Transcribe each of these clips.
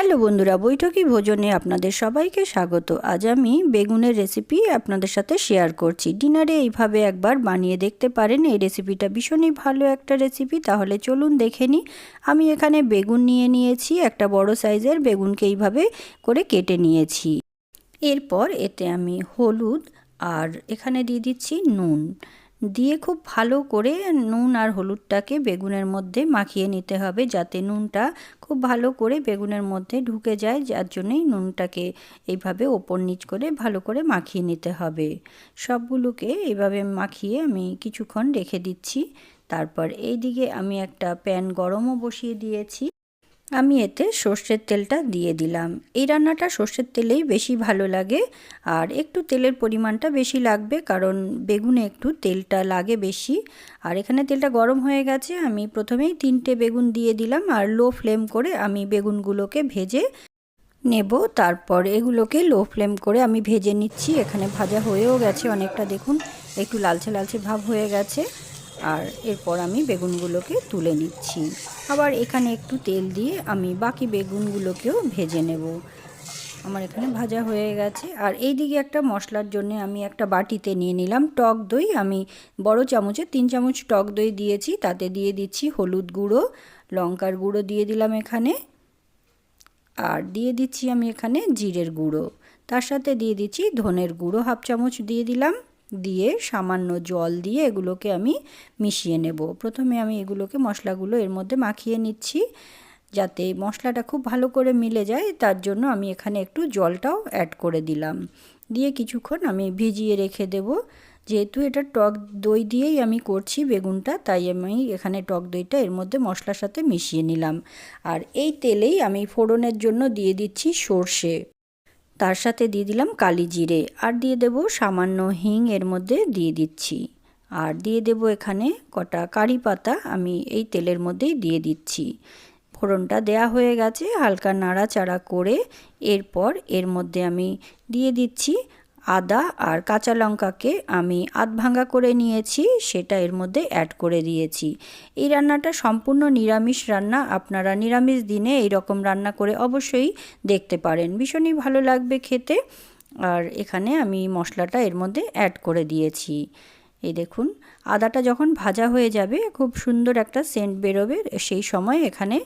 Hello বন্ধুরা, বৈঠকি ভোজনে আপনাদের সবাইকে স্বাগত। আজ আমি বেগুনের রেসিপি আপনাদের সাথে শেয়ার করছি। ডিনারে এইভাবে একবার বানিয়ে দেখতে পারেন। এই রেসিপিটা ভীষণই ভালো একটা রেসিপি। তাহলে চলুন দেখে নিই। আমি এখানে বেগুন নিয়ে নিয়েছি, একটা বড় সাইজের বেগুনকে এইভাবে করে কেটে নিয়েছি। এরপর এতে আমি হলুদ আর এখানে দিয়ে দিচ্ছি নুন। দিয়ে খুব ভালো করে নুন আর হলুদটাকে বেগুনের মধ্যে মাখিয়ে নিতে হবে যাতে নুনটা খুব ভালো করে বেগুনের মধ্যে ঢুকে যায়, যার জন্যই নুনটাকে এইভাবে ওপর নিচ করে ভালো করে মাখিয়ে নিতে হবে। সবগুলোকে এইভাবে মাখিয়ে আমি কিছুক্ষণ রেখে দিচ্ছি। তারপর এই দিকে আমি একটা প্যান গরমও বসিয়ে দিয়েছি। আমি এতে সর্ষের তেলটা দিয়ে দিলাম। এই রান্নাটা সর্ষের তেলেই বেশি ভালো লাগে আর একটু তেলের পরিমাণটা বেশি লাগবে কারণ বেগুনে একটু তেলটা লাগে বেশি। আর এখানে তেলটা গরম হয়ে গেছে, আমি প্রথমেই তিনটে বেগুন দিয়ে দিলাম আর লো ফ্লেম করে আমি বেগুনগুলোকে ভেজে নেব। তারপর এগুলোকে লো ফ্লেম করে আমি ভেজে নিচ্ছি। এখানে ভাজা হয়েও গেছে অনেকটা, দেখুন, একটু লালচে লালচে ভাব হয়ে গেছে। আর এরপর আমি বেগুনগুলোকে তুলে নিচ্ছি। আবার এখানে একটু তেল দিয়ে আমি বাকি বেগুনগুলোকেও ভেজে নেব। আমার এখানে ভাজা হয়ে গেছে। আর এই দিকে একটা মশলার জন্য আমি একটা বাটিতে নিয়ে নিলাম টক দই। আমি বড় চামচে তিন চামচ টক দই দিয়েছি, তাতে দিয়ে দিচ্ছি হলুদ গুঁড়ো, লঙ্কার গুঁড়ো দিয়ে দিলাম এখানে। আর দিয়ে দিচ্ছি আমি এখানে জিরের গুঁড়ো। তার সাথে দিয়ে দিচ্ছি ধনের গুঁড়ো হাফ চামচ দিয়ে দিলাম। দিয়ে সামান্য জল দিয়ে এগুলোকে আমি মিশিয়ে নেব। প্রথমে আমি এগুলোকে মশলাগুলো এর মধ্যে মাখিয়ে নিচ্ছি যাতে মশলাটা খুব ভালো করে মিলে যায়, তার জন্য আমি এখানে একটু জলটাও অ্যাড করে দিলাম। দিয়ে কিছুক্ষণ আমি ভিজিয়ে রেখে দেব। যেহেতু এটা টক দই দিয়েই আমি করছি বেগুনটা, তাই আমি এখানে টক দইটা এর মধ্যে মশলার সাথে মিশিয়ে নিলাম। আর এই তেলেই আমি ফোড়নের জন্য দিয়ে দিচ্ছি সর্ষে। তার সাথে দিয়ে দিলাম কালি জিরে। আর দিয়ে দেব সামান্য হিং এর মধ্যে দিয়ে দিচ্ছি। আর দিয়ে দেব এখানে কটা কারি পাতা আমি এই তেলের মধ্যেই দিয়ে দিচ্ছি। ফোড়নটা দেয়া হয়ে গেছে, হালকা নাড়াচাড়া করে এরপর এর মধ্যে আমি দিয়ে দিচ্ছি আদা আর কাঁচা লঙ্কাকে আমি আধ ভাঙ্গা করে নিয়েছি, সেটা এর মধ্যে অ্যাড করে দিয়েছি। এই রান্নাটা সম্পূর্ণ নিরামিষ রান্না, আপনারা নিরামিষ দিনে এই রকম রান্না করে অবশ্যই দেখতে পারেন। ভীষণই ভালো লাগবে খেতে। আর এখানে আমি মশলাটা এর মধ্যে অ্যাড করে দিয়েছি। এই দেখুন, আদাটা যখন ভাজা হয়ে যাবে, খুব সুন্দর একটা সেন্ট বেরোবে, সেই সময় এখানে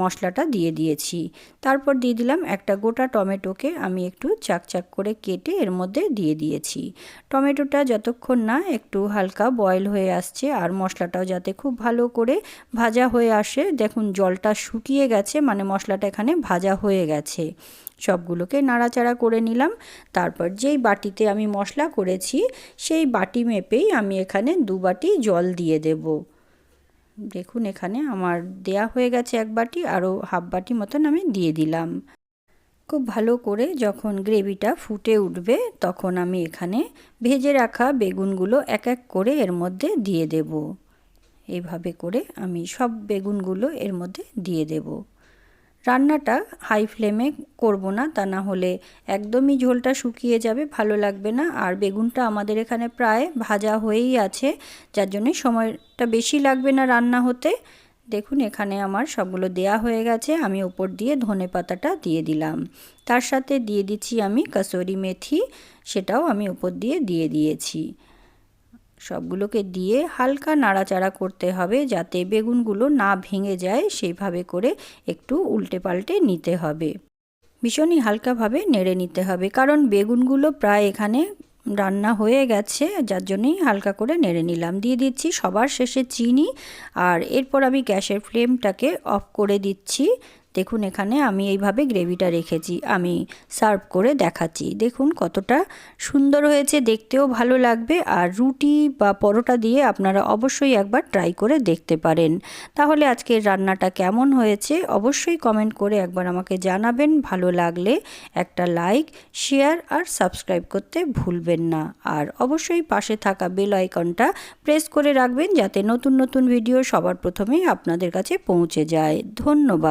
মশলাটা দিয়ে দিয়েছি। তারপর দিয়ে দিলাম একটা গোটা টমেটোকে আমি একটু চাকচাক করে কেটে এর মধ্যে দিয়ে দিয়েছি। টমেটোটা যতক্ষণ না একটু হালকা বয়েল হয়ে আসছে, আর মশলাটাও যাতে খুব ভালো করে ভাজা হয়ে আসে, দেখুন জলটা শুকিয়ে গেছে মানে মশলাটা এখানে ভাজা হয়ে গেছে। সবগুলোকে নাড়াচাড়া করে নিলাম। তারপর যেই বাটিতে আমি মশলা করেছি, সেই বাটি মেপেই আমি এখানে দু বাটি জল দিয়ে দেব। দেখুন, এখানে আমার দেয়া হয়ে গেছে এক বাটি, আরও হাফ বাটি মতন আমি দিয়ে দিলাম। খুব ভালো করে যখন গ্রেভিটা ফুটে উঠবে, তখন আমি এখানে ভেজে রাখা বেগুনগুলো এক এক করে এর মধ্যে দিয়ে দেব। এইভাবে করে আমি সব বেগুনগুলো এর মধ্যে দিয়ে দেবো। রান্নাটা হাই ফ্লেমে করব না, তা না হলে একদমই ঝোলটা শুকিয়ে যাবে, ভালো লাগবে না। আর বেগুনটা আমাদের এখানে প্রায় ভাজা হয়েই আছে, যার জন্যে সময়টা বেশি লাগবে না রান্না হতে। দেখুন, এখানে আমার সবগুলো দেয়া হয়ে গেছে, আমি ওপর দিয়ে ধনে পাতাটা দিয়ে দিলাম। তার সাথে দিয়ে দিচ্ছি আমি কাসরি মেথি, সেটাও আমি ওপর দিয়ে দিয়ে দিয়েছি। সবগুলোকে দিয়ে হালকা নাড়াচাড়া করতে হবে যাতে বেগুনগুলো না ভেঙে যায়, সেইভাবে করে একটু উল্টে পাল্টে নিতে হবে। ভীষণই হালকাভাবে নেড়ে নিতে হবে, কারণ বেগুনগুলো প্রায় এখানে রান্না হয়ে গেছে, যার জন্যই হালকা করে নেড়ে নিলাম। দিয়ে দিচ্ছি সবার শেষে চিনি, আর এরপর আমি গ্যাসের ফ্লেমটাকে অফ করে দিচ্ছি। দেখুন এখানে আমি এইভাবে গ্রেভিটা রেখেছি, আমি সার্ভ করে দেখাচ্ছি। দেখুন কতটা সুন্দর হয়েছে, দেখতেও ভালো লাগবে আর রুটি বা পরোটা দিয়ে আপনারা অবশ্যই একবার ট্রাই করে দেখতে পারেন। তাহলে আজকের রান্নাটা কেমন হয়েছে অবশ্যই কমেন্ট করে একবার আমাকে জানাবেন, ভালো লাগলে একটা লাইক, শেয়ার আর সাবস্ক্রাইব করতে ভুলবেন না। আর অবশ্যই পাশে থাকা বেল আইকনটা প্রেস করে রাখবেন যাতে নতুন নতুন ভিডিও সবার প্রথমেই আপনাদের কাছে পৌঁছে যায়। ধন্যবাদ।